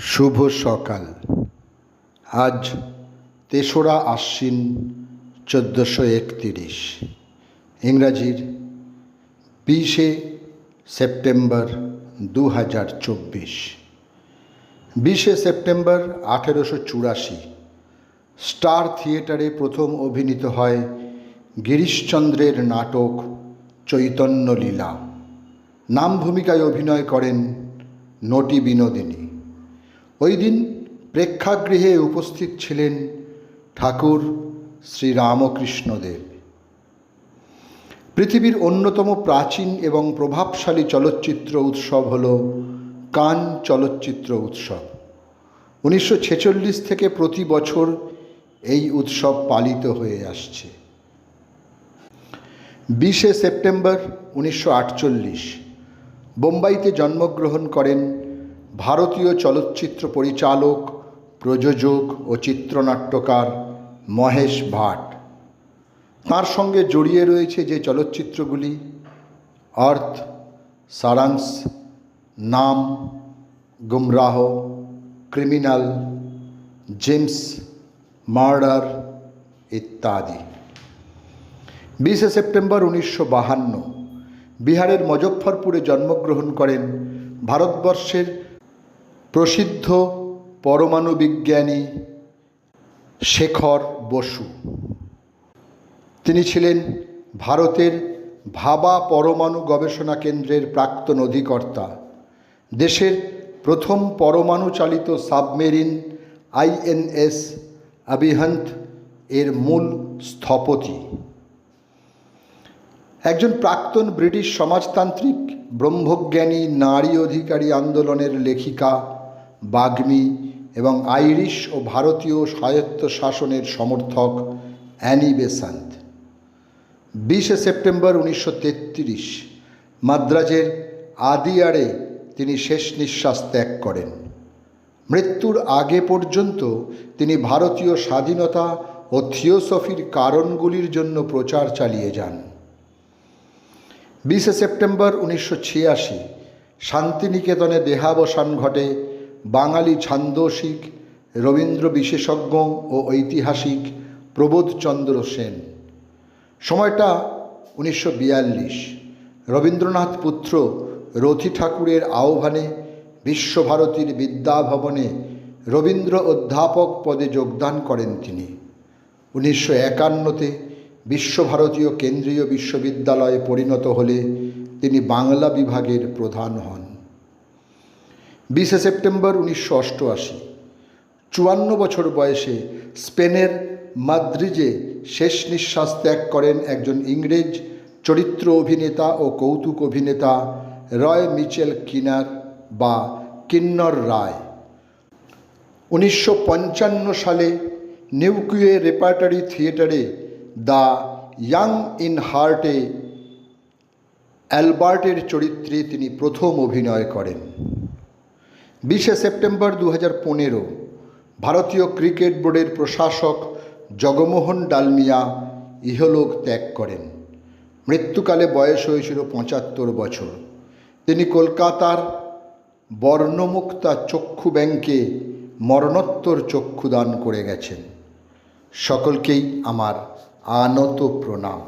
শুভ সকাল। আজ তেসরা আশ্বিন চোদ্দোশো একতিরিশ। ইংরাজির বিশে সেপ্টেম্বর দু হাজার চব্বিশ। বিশে সেপ্টেম্বর আঠেরোশো চুরাশি। স্টার থিয়েটারে প্রথম অভিনীত হয় গিরিশচন্দ্রের নাটক চৈতন্য লীলা নাম ভূমিকায় অভিনয় করেন নটি বিনোদিনী। ওই দিন প্রেক্ষাগৃহে উপস্থিত ছিলেন ঠাকুর শ্রীরামকৃষ্ণদেব পৃথিবীর অন্যতম প্রাচীন এবং প্রভাবশালী চলচ্চিত্র উৎসব হল কান চলচ্চিত্র উৎসব। উনিশশো ছেচল্লিশ থেকে প্রতি বছর এই উৎসব পালিত হয়ে আসছে। বিশে সেপ্টেম্বর উনিশশো আটচল্লিশ, বোম্বাইতে জন্মগ্রহণ করেন ভারতীয় চলচ্চিত্র পরিচালক, প্রযোজক ও চিত্রনাট্যকার মহেশ ভাট। তার সঙ্গে জড়িয়ে রয়েছে যে চলচ্চিত্রগুলি অর্থ সারাংশ, নাম, গুমরাহ, ক্রিমিনাল, জেমস, মার্ডার ইত্যাদি। বিশে সেপ্টেম্বর উনিশশো বাহান্ন, বিহারের মজফ্ফরপুরে জন্মগ্রহণ করেন ভারতবর্ষের প্রসিদ্ধ পরমাণু বিজ্ঞানী শেখর বসু। তিনি ছিলেন ভারতের ভাবা পরমাণু গবেষণা কেন্দ্রের প্রাক্তন অধিকর্তা। দেশের প্রথম পরমাণু চালিত সাবমেরিন আইএনএস আবিহন্ত এর মূল স্থপতি। একজন প্রাক্তন ব্রিটিশ সমাজতান্ত্রিক, ব্রহ্মজ্ঞানী, নারী অধিকারী আন্দোলনের লেখিকা বাগ্মী এবং আইরিশ ও ভারতীয় স্বায়ত্ত শাসনের সমর্থক অ্যানি বেসান্ত। বিশে সেপ্টেম্বর উনিশশো তেত্রিশ মাদ্রাজের আদিয়ারে তিনি শেষ নিঃশ্বাস ত্যাগ করেন। মৃত্যুর আগে পর্যন্ত তিনি ভারতীয় স্বাধীনতা ও থিওসফির কারণগুলির জন্য প্রচার চালিয়ে যান। বিশে সেপ্টেম্বর উনিশশো ছিয়াশি শান্তিনিকেতনে দেহাবসান ঘটে বাঙালি ছান্দসিক, রবীন্দ্র বিশেষজ্ঞ ও ঐতিহাসিক প্রবোধচন্দ্র সেন। সময়টা উনিশশো বিয়াল্লিশ। রবীন্দ্রনাথ পুত্র রথি ঠাকুরের আহ্বানে বিশ্বভারতীর বিদ্যাভবনে রবীন্দ্র অধ্যাপক পদে যোগদান করেন তিনি। উনিশশো একান্নতে বিশ্বভারতীয় কেন্দ্রীয় বিশ্ববিদ্যালয়ে পরিণত হলে তিনি বাংলা বিভাগের প্রধান হন। বিশে সেপ্টেম্বর উনিশশো অষ্টআশি। চুয়ান্ন বছর বয়সে স্পেনের মাদ্রিজে শেষ নিঃশ্বাস ত্যাগ করেন একজন ইংরেজ চরিত্র অভিনেতা ও কৌতুক অভিনেতা রয় মিচেল কিনার বা কিন্নর রায়। উনিশশো পঞ্চান্ন সালে নিউক্লিয়ে রেপার্টারি থিয়েটারে দ্য ইয়াং ইন হার্টে অ্যালবার্টের চরিত্রে তিনি প্রথম অভিনয় করেন। বিশে সেপ্টেম্বর দু পনেরো ভারতীয় ক্রিকেট বোর্ডের প্রশাসক জগমোহন ডালমিয়া ইহলোক ত্যাগ করেন। মৃত্যুকালে বয়স হয়েছিল পঁচাত্তর বছর। তিনি কলকাতার বর্ণমুক্তা চক্ষু ব্যাংকে মরণোত্তর চক্ষুদান করে গেছেন। সকলকেই আমার আনত প্রণাম।